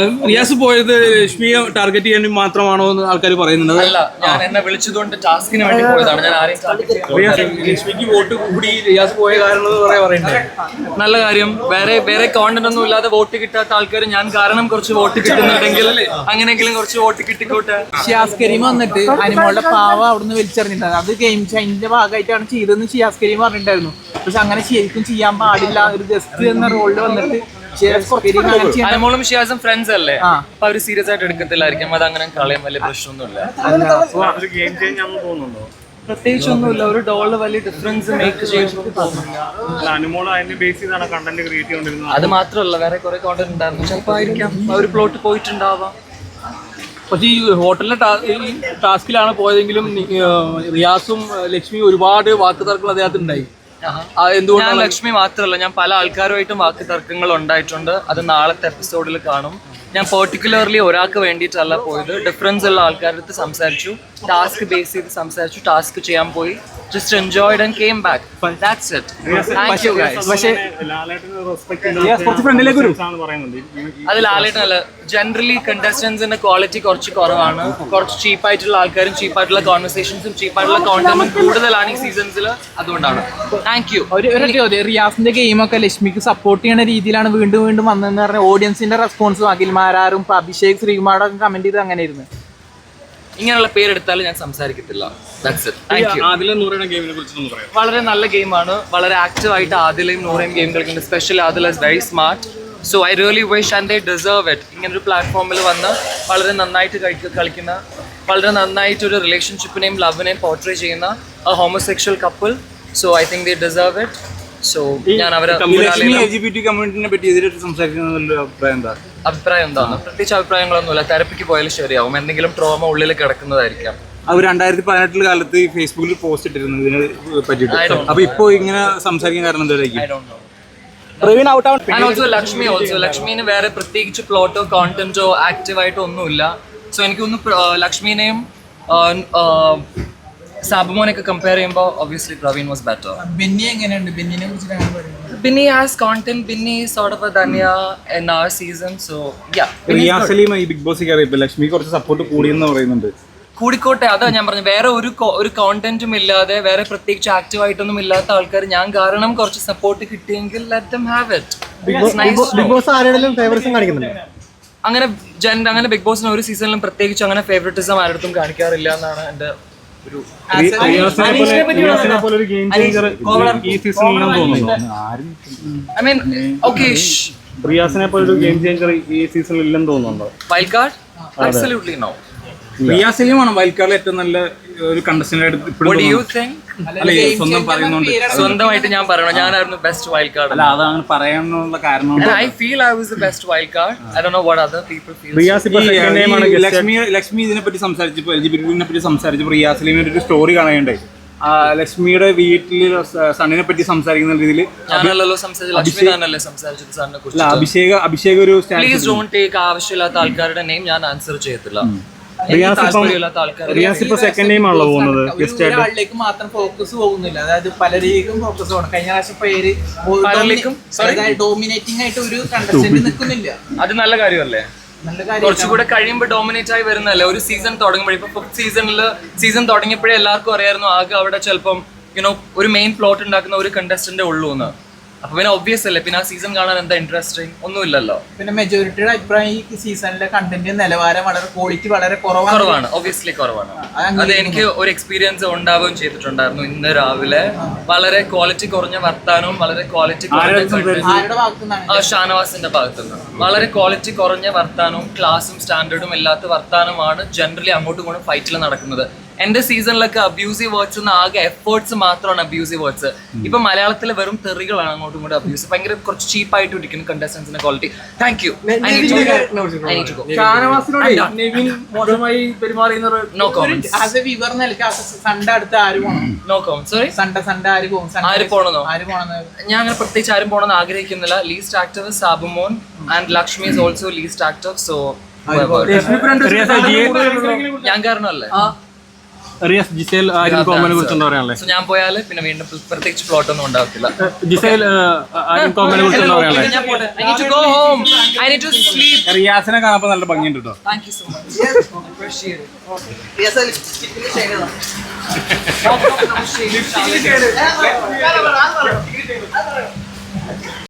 റിയാസ് പോയത് ലക്ഷ്മിയെ ടാർഗറ്റ് ചെയ്യാൻ മാത്രമാണോ എന്ന് ആൾക്കാർ പറയുന്നുണ്ട് അല്ല ഞാൻ എന്നെ വിളിച്ചതുകൊണ്ട് ടാസ്കിന് വേണ്ടി പോയതാണ്. ഞാൻ ആരെയും ലക്ഷ്മിക്ക് വോട്ട് കൂടി റിയാസ് പോയ കാരണം പറയുന്നത്. നല്ല കാര്യം. വേറെ വേറെ കോണ്ടന്റ് ഒന്നും ഇല്ലാതെ വോട്ട് കിട്ടാത്ത ആൾക്കാർ ഞാൻ കാരണം കുറച്ച് വോട്ട് കിട്ടുന്നുണ്ടെങ്കിൽ അങ്ങനെയെങ്കിലും കുറച്ച് വോട്ട് കിട്ടിക്കോട്ടെ. ഷിയാസ് കരീം വന്നിട്ട് അനിമോളുടെ പാവ അവിടുന്ന് വലിച്ചെറിഞ്ഞിട്ടുണ്ട്. അത് ഗെയിം ചൈനിന്റെ ഭാഗമായിട്ടാണ് ചെയ്തതെന്ന് ഷിയാസ് കരീം പറഞ്ഞിട്ടുണ്ടായിരുന്നു. പക്ഷെ അങ്ങനെ ശരിക്കും ചെയ്യാൻ പാടില്ല. ഒരു ഗസ്റ്റ് എന്ന റോളിൽ വന്നിട്ട് അനുമോളും ഷിയാസും ഫ്രണ്ട്സ് അല്ലേ. അപ്പൊ അവർ സീരിയസ് ആയിട്ട് എടുക്കത്തില്ലായിരിക്കും. അത് അങ്ങനെ കളയാൻ വലിയ പ്രശ്നമൊന്നുമില്ല. പ്രത്യേകിച്ച് ഒന്നുമില്ല ഒരു ഡോൾ വലിയ ഡിഫറൻസ് മേക്ക് ചെയ്യുന്നു തോന്നുന്നില്ല. അല്ല അനുമോൾ ബേസ് ചെയ്താണ് കണ്ടന്റ് ക്രിയേറ്റ് ചെയ്തുകൊണ്ടിരുന്നത് അത് മാത്രമല്ല വേറെ കുറെ കോണ്ടന്റ് ഉണ്ടായിരുന്നു. ചിലപ്പോ ആയിരിക്കാം. ആ ഒരു പ്ലോട്ട് പോയിട്ടുണ്ടാവാം. പക്ഷേ ഈ ഹോട്ടലിലെ ഈ ടാസ്കിലാണ് പോയതെങ്കിലും റിയാസും ലക്ഷ്മിയും ഒരുപാട് വാക്ക് തർക്കങ്ങൾ അദ്ദേഹത്തിന് ഉണ്ടായി. ആ, ഞാൻ ലക്ഷ്മി മാത്രമല്ല ഞാൻ പല ആൾക്കാരുമായിട്ടും വാക്ക് തർക്കങ്ങൾ ഉണ്ടായിട്ടുണ്ട്. അത് നാളത്തെ എപ്പിസോഡിൽ കാണും. ഞാൻ പെർട്ടിക്കുലർലി ഒരാൾക്ക് വേണ്ടിയിട്ടല്ല പോയത്. ഡിഫറൻസ് ഉള്ള ആൾക്കാരുടെ അടുത്ത് സംസാരിച്ചു. ടാസ്ക് ബേസ് ചെയ്ത് സംസാരിച്ചു. ടാസ്ക് ചെയ്യാൻ പോയി. Just enjoyed and came back that's it thank you guys പക്ഷേ ലാലേട്ടന് റെസ്പെക്ട് കുറച്ച് ഫ്രണ്ടിലേക്ക് വരൂ. അത് ലാലേട്ടനല്ല. ജനറലി കണ്ടസ്റ്റൻസിന്റെ ക്വാളിറ്റി കുറച്ച് കുറവാണ്. കുറച്ച് ചീപ്പായിട്ടുള്ള ആൾക്കാരും ചീപ്പായിട്ടുള്ള കോൺവെർസേഷൻസും ചീപ്പായിട്ടുള്ള കോണ്ടന്റും കൂടുതലാണ് ഈ സീസൺസിൽ അതുകൊണ്ടാണ്. താങ്ക് യു ഒരു ഒരു ചോദ്യം. റിയാസിന്റെ ഗെയിമൊക്കെ ലക്ഷ്മിക്ക് സപ്പോർട്ട് ചെയ്യുന്ന രീതിയിലാണ് വീണ്ടും വീണ്ടും വന്നതെന്ന് പറഞ്ഞ ഓഡിയൻസിന്റെ റെസ്പോൺസും അഖിൽമാരാറും മാരാറും അഭിഷേക് ശ്രീകുമാറും കമന്റ് ചെയ്ത് അങ്ങനെ ഇരുന്നു ഇങ്ങനെയുള്ള പേരെടുത്താലും ഞാൻ സംസാരിക്കത്തില്ല. ആദിലെ നൂറിയുടെ ഗെയിമിനെ പറയാം. വളരെ നല്ല ഗെയിമാണ് വളരെ ആക്റ്റീവ് ആയിട്ട് ആദിലയും നൂറേയും ഗെയിം കളിക്കുന്നുണ്ട്. Special Adila is very smart so I really wish and they deserve it ഇങ്ങനൊരു പ്ലാറ്റ്ഫോമിൽ വന്ന് വളരെ നന്നായിട്ട് കളിക്ക കളിക്കുന്ന വളരെ നന്നായിട്ട് ഒരു റിലേഷൻഷിപ്പിനെയും ലവിനെയും പോർട്രേ ചെയ്യുന്ന homosexual couple so I think they deserve it so ഞാൻ അവരെ കമ്മ്യൂണിറ്റിനെ പറ്റി എതിരായിട്ട് സംസാരിക്കുന്ന അഭിപ്രായം എന്താ? അഭിപ്രായം എന്താണ്? പ്രത്യേകിച്ച് അഭിപ്രായങ്ങളൊന്നുമില്ല. തെരപ്പിക്ക് പോയാലും ശരിയാവും. എന്തെങ്കിലും ട്രോമ ഉള്ളിൽ കിടക്കുന്നതായിരിക്കാം. അവർ രണ്ടായിരത്തി പതിനെട്ടിൽ കാലത്ത് ഈ ഫേസ്ബുക്കിൽ പോസ്റ്റ് ഇട്ടിരുന്നു ഇതിനെ പറ്റിയിട്ട്. Don't അപ്പൊ ഇപ്പൊ ഇങ്ങനെ സംസാരിക്കാൻ കാരണം എന്തായിരിക്കും Praveen out out and also Lakshmi also ലക്ഷ്മിന് വേറെ പ്രത്യേകിച്ച് പ്ലോട്ടോ കോണ്ടന്റോ ആക്റ്റീവായിട്ടോ ഒന്നുമില്ല. സോ എനിക്കൊന്ന് ലക്ഷ്മിനെയും സാബുമോനൊക്കെ കമ്പയർ ചെയ്യുമ്പോൾ obviously Praveen was better Binny എങ്ങനെയുണ്ട്? ബിന്നിനെ കുറിച്ചിട്ട് Binny as content Binny sort of Dhanya N R season so yeah Saleem ഈ ബിഗ് ബോസ് കയറിയപ്പോ ലക്ഷ്മി കുറച്ച് സപ്പോർട്ട് കൂടിയെന്ന് പറയുന്നുണ്ട്. കൂടിക്കോട്ടെ അതാ ഞാൻ പറഞ്ഞു വേറെ ഒരു ഒരു കോണ്ടന്റും ഇല്ലാതെ വേറെ പ്രത്യേകിച്ച് ആക്റ്റീവ് ആയിട്ടൊന്നും ഇല്ലാത്ത ആൾക്കാർ ഞാൻ കാരണം കുറച്ച് സപ്പോർട്ട് കിട്ടിയെങ്കിൽ let them have it Bigg Boss ആരെങ്കിലും ഫേവറേറ്റ്സും കാണിക്കുന്നുണ്ട്? അങ്ങനെ ജൻ അങ്ങനെ ബിഗ് ബോസിന് ഒരു സീസണിലും പ്രത്യേകിച്ച് അങ്ങനെ ഫേവറിറ്റിസം ആരുടെ കാണിക്കാറില്ല എന്നാണ് എന്റെ ഒരു റിയാസിനെ പോലെ റിയാസിനെ ഗെയിം ചേഞ്ചർ ഈ സീസണിൽ ഇല്ലെന്ന് തോന്നുന്നു. ഐ മീൻ ഓക്കെ റിയാസിനെ പോലെ ഒരു ഗെയിം ചേഞ്ചർ ഈ സീസണിൽ ഇല്ലെന്ന് തോന്നുന്നുണ്ടോ? Wild card absolutely no Riyas ആണ് വൈൽഡ് ഏറ്റവും നല്ല ഒരു കണ്ടസ്റ്റന്റ് ആയിട്ട് ഇപ്പോഴും യു തിങ്ക് അല്ല ഈ സ്വന്തം പറയുന്നോണ്ട്. സ്വന്തമായിട്ട് ഞാൻ പറയണം? ഞാനായിരുന്നു ബെസ്റ്റ് വൈൽഡ് കാർഡ് അല്ല അതാണ് പറയാനുള്ള കാരണം I feel I was was best wild card I do know what what other feel. Riyas Lakshmi Lakshmi ഇതിനെ പറ്റി സംസാരിച്ചപ്പോൾ എൽ ജി ബിനെ പറ്റി സംസാരിച്ചപ്പോൾ റിയാസിലെ ഒരു സ്റ്റോറി കാണാനുണ്ടായി. ലക്ഷ്മിയുടെ വീട്ടിൽ സണ്ണിനെ പറ്റി സംസാരിക്കുന്ന രീതിയിൽ അഭിഷേക അഭിഷേക് ഒരു പ്ലീസ് സ്റ്റാറ്റസ് ഡോണ്ട് ടേക്ക് ആവശ്യമില്ലാത്ത ആൾക്കാരുടെ നെയിം ഞാൻ ആൻസർ ചെയ്യത്തില്ല. റിയാസ് ഇപ്പം റിയാസ് ഇപ്പൊ സെക്കൻഡ് ടൈം ആണല്ലോ പോകുന്നത് ഗസ്റ്റ് ആയിട്ട് ഒരാളിലേക്ക് മാത്രം ഫോക്കസ് പോകുന്നില്ല. അതായത് പലരേക്കും ഫോക്കസ് പോകണം കഴിഞ്ഞ പ്രാവശ്യം പേര് പലരിലേക്കും? ഡോമിനേറ്റിംഗ് ആയിട്ട് ഒരു കണ്ടസ്റ്റന്റ് നിൽക്കുന്നില്ല. അത് നല്ല കാര്യമല്ലേ? കുറച്ചുകൂടെ കഴിയുമ്പോൾ ഡോമിനേറ്റ് ആയി വരുന്നല്ലേ ഒരു സീസൺ തുടങ്ങുമ്പോഴേ ഇപ്പൊ ഫിഫ്ത് സീസണിൽ സീസൺ തുടങ്ങിയപ്പോഴേ എല്ലാവർക്കും അറിയായിരുന്നു ആകെ അവിടെ ചിലപ്പം യുനോ ഒരു മെയിൻ പ്ലോട്ട് ഉണ്ടാക്കുന്ന ഒരു കണ്ടസ്റ്റന്റ് ഉള്ളൂ എന്ന് അപ്പൊ പിന്നെ ഒബ്വിയസ് അല്ലേ? പിന്നെ ആ സീസൺ കാണാൻ എന്താ ഇൻട്രസ്റ്റിംഗ് ഒന്നുമില്ലല്ലോ. പിന്നെ മെജോറിറ്റിയുടെ അഭിപ്രായം ഈ സീസണിലെ കണ്ടന്റ് നിലവാരം വളരെ ക്വാളിറ്റി വളരെ കുറവാണ്. കുറവാണ്. ഒബ്വിയസ്ലി കുറവാണ്. അത് എനിക്ക് ഒരു എക്സ്പീരിയൻസ് ഉണ്ടാവുകയും ചെയ്തിട്ടുണ്ടായിരുന്നു ഇന്ന് രാവിലെ. വളരെ ക്വാളിറ്റി കുറഞ്ഞ വർത്താനവും വളരെ ക്വാളിറ്റി കുറഞ്ഞ ആരുടെ ഭാഗത്തു ആ ഷാനവാസിന്റെ ഭാഗത്തു നിന്ന് വളരെ ക്വാളിറ്റി കുറഞ്ഞ വർത്താനവും ക്ലാസും സ്റ്റാൻഡേർഡും ഇല്ലാത്ത വർത്താനമാണ് ജനറലി അങ്ങോട്ടും ഇങ്ങോട്ടും ഫൈറ്റിൽ നടക്കുന്നത്. എന്റെ സീസണിലൊക്കെ അബ്യൂസീവ് വേർഡ്സ് ആകെ എഫേർട്സ് മാത്രമാണ് അബ്യൂസീവ് വേർഡ്സ് ഇപ്പൊ മലയാളത്തിൽ വെറും തെറികളാണ് അങ്ങോട്ടും ഇങ്ങോട്ടും അബ്യൂസ് ഭയങ്കര കുറച്ച് ചീപ്പായിട്ട് ഇരിക്കുന്നു കണ്ടസ്റ്റൻസിന്റെ quality thank you no comment പോണെന്നോ? ഞാൻ അങ്ങനെ പ്രത്യേകിച്ച് ആരും പോകണമെന്ന് ആഗ്രഹിക്കുന്നില്ല. Least actor Sabumon and Lakshmi is also least actor so Riyas ji ഞാൻ കാരണമല്ലേ റിയാസ് ജിസേൽ ആര്യൻ കോമനെ കുറിച്ച് എന്താ പറയാനുള്ളത് സോ ഞാൻ പോയാൽ പിന്നെ വീണ്ടും പ്ര- പ്രത്യേകിച്ച് പ്ലോട്ട് ഒന്നും ഉണ്ടാവത്തില്ല ജിസേൽ ആര്യൻ കോമനെ കുറിച്ച് എന്താ പറയാനുള്ളത് ഞാൻ പോട്ടെ I need to go home I need to sleep റിയാസിനെ കാണാൻ നല്ല ഭംഗിയുണ്ട് കേട്ടോ thank you so much appreciate